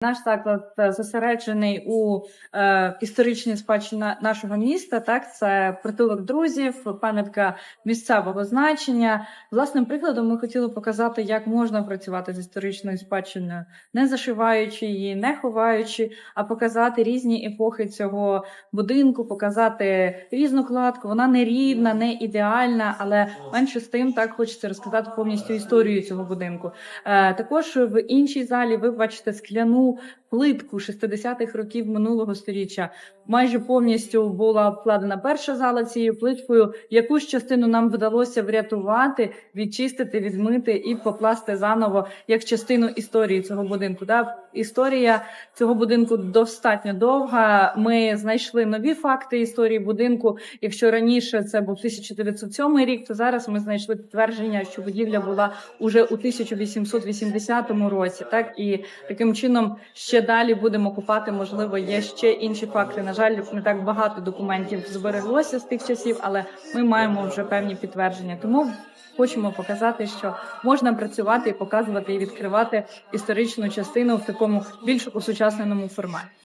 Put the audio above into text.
Наш заклад е, зосереджений у е, історичній спадщині нашого міста. Так, це притулок друзів, пам'ятка місцевого значення. Власним прикладом ми хотіли показати, як можна працювати з історичною спадщиною, не зашиваючи її, не ховаючи, а показати різні епохи цього будинку, показати різну кладку. Вона не рівна, не ідеальна, але менше з тим так хочеться розказати повністю історію цього будинку. Е, також в іншій залі ви бачите скляну плитку 60-х років минулого століття. Майже повністю була обкладена перша зала цією плиткою. Якусь частину нам вдалося врятувати, відчистити, відмити і покласти заново як частину історії цього будинку. Да? Історія цього будинку достатньо довга. Ми знайшли нові факти історії будинку. Якщо раніше це був 1907 рік, то зараз ми знайшли підтвердження, що будівля була уже у 1880 році. Так і таким чином ще далі будемо купати. Можливо, є ще інші факти. На жаль, не так багато документів збереглося з тих часів, але ми маємо вже певні підтвердження. Тому хочемо показати, що можна працювати і показувати і відкривати історичну частину в такому більш усучасненому форматі.